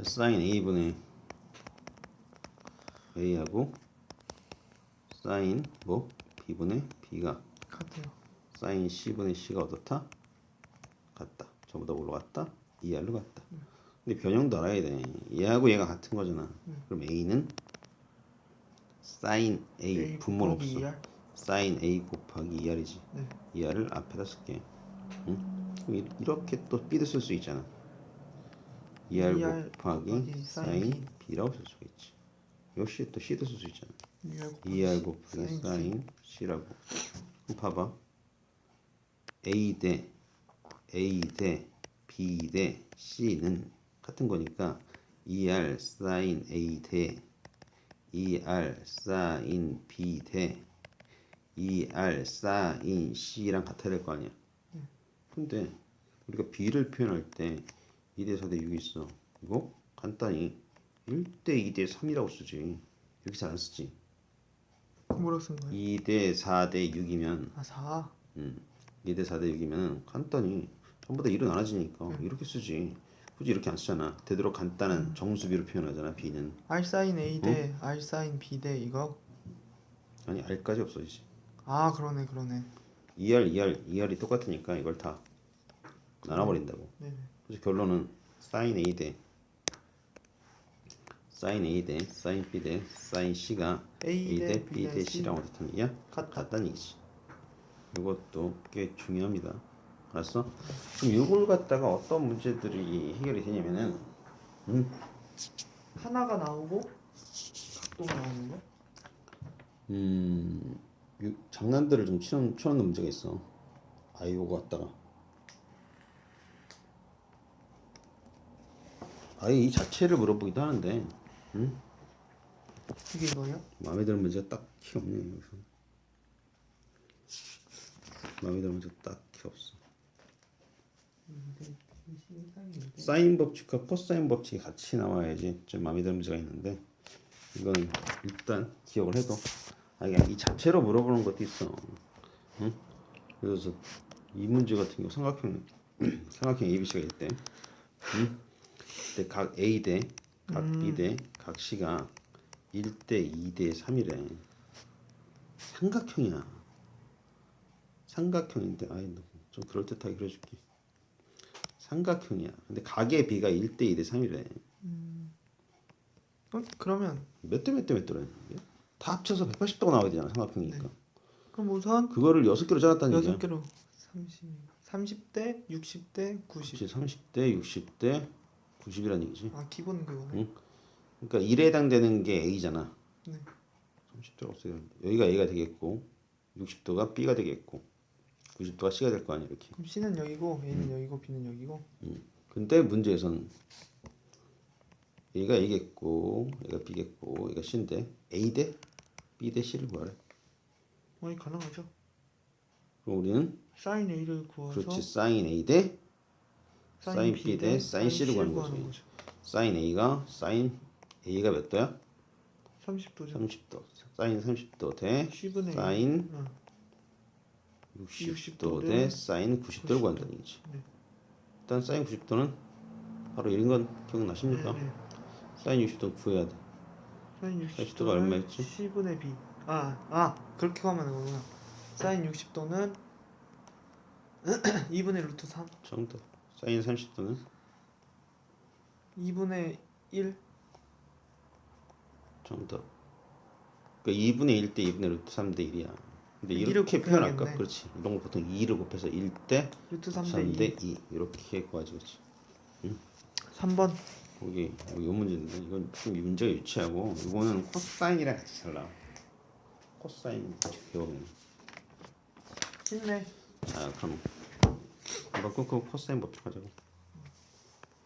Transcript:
자, 사인 A분의 A하고 사인 뭐 B분의 B가 같아요. 사인 C분의 C가 어떻다? 같다. 전부 다 올라갔다. 2R로 갔다. 근데 변형도 알아야 돼. 얘하고 얘가 같은 거잖아. 그럼 A는 사인 A, 분모는 곱하기 없어. 2R? 사인 A 곱하기 2R이지. 네. 2R을 앞에다 쓸게. 응? 이렇게 또 B도 쓸 수 있잖아. 2R, 2R 곱하기 사인 B라고 쓸 수가 있지. 역시 또 C도 쓸 수 있잖아. 2R 곱하기 2R 곱하기 사인 C라고. 그럼 봐봐. A 대 A 대 B 대 C는 같은 거니까 2R 사인 A 대 2R 사인 B 대 2R 사인 C랑 같아야 될 거 아니야. 근데 우리가 B를 표현할 때 2대 4대 6이 있어. 이거 간단히 1대 2대 3이라고 쓰지. 이렇게 잘 안 쓰지. 뭐라고 쓴 거예요? 2대 4대 6이면 아 4. 음, 2대 4대 6이면 간단히 전부 다 1은 나눠지니까 이렇게 쓰지. 굳이 이렇게 안 쓰잖아. 되도록 간단한 정수비로 표현하잖아. B는 R 사인 A 대 R 사인 B 대 이거. 아니 R까지 없어지지. 아 그러네 그러네. 2R, 2R, 2R이 똑같으니까 이걸 다 나눠버린다고. 네네. 그래서 결론은 사인 A 대 사인 A 대 사인 B 대 사인 C가 A 대 대 B 대 C. C랑 어떻다는 얘기야? 같다. 같다는 얘기지. 이것도 꽤 중요합니다. 알았어? 그럼 이걸 갖다가 어떤 문제들이 해결이 되냐면은 음, 하나가 나오고 각도가 나오는 거? 음 요- 장난들을 좀 치는, 쳐놓는 문제가 있어. 아 이거 갖다가 아예 이 자체를 물어보기도 하는데 음? 이게 이거예요? 마음에 드는 문제가 딱히 없네 여기서 마음에 드는 문제가 딱히 없어 사인 법칙과 코사인 법칙이 같이 나와야지 좀 마음에 드는 문제가 있는데 이건 일단 기억을 해도 아 이게 이 자체로 물어보는 것도 있어 응? 그래서 이 문제 같은 경우 삼각형 삼각형 ABC가 있대 응? 근데 각 A 대각 B 대 각 C가 1대 2대 3이래 삼각형이야. 삼각형인데 아이 좀 그럴듯하게 그려줄게. 삼각형이야. 근데 각의 B가 1대 2대 3이래 어? 그러면. 몇 대 몇 대 몇 대라는 얘기야? 다 합쳐서 180도가 나와야 되잖아 삼각형이니까. 그럼 우선 그거를 여섯 개로 잘랐다는 얘기야. 여섯 개로. 30 30대 60대 90. 그렇지 30대 60대 90이라는 얘기지 아 기본 그거네. 응? 그러니까 1에 해당되는 게 A잖아 네. 30도가 없어야 되는데 여기가 A가 되겠고 60도가 B가 되겠고 90도가 C가 될 거 아니야 이렇게 그럼 C는 여기고 A는 여기고 B는 여기고. 음. 근데 문제에선 A가 A겠고 A가 B겠고 A가 C인데 A 대 B 대 C를 구하래 아니 가능하죠. 그럼 우리는 사인 A를 구워서 그렇지 사인 A 대 사인 B 대 사인 C를 구하는 거지 거죠. 사인 A가 사인 A가 몇 도야? 30도죠. 30도 사인 30도 대 10분의 사인 응. 60도 60도 대대 사인 90도를 구한다는 얘기지 네. 일단 사인 90도는 바로 이런 건 기억나십니까? 네, 네. 사인 60도 구해야 돼 사인 60도가 60도는 얼마였지? 10분의 B. 아, 아 그렇게 가면 되구나. 사인 60도는 2분의 루트 3. 정답 사인 30도는 2분의 1. 정답 그러니까 2분의 1 대 2분의 루트 3 대 1이야. 근데 이렇게 표현할까? 그렇지. 이런 거 보통 2를 곱해서 1대 루트 3대 3 2. 대2 이렇게 구하지 그렇지. 3번. 거기 이 문제인데. 이건 좀 문제가 유치하고 이거는 코사인이랑 같이 잘 나와. 코사인. 배우면 쉽네. 자 그럼 이거 끊고 코사인 법칙 하자고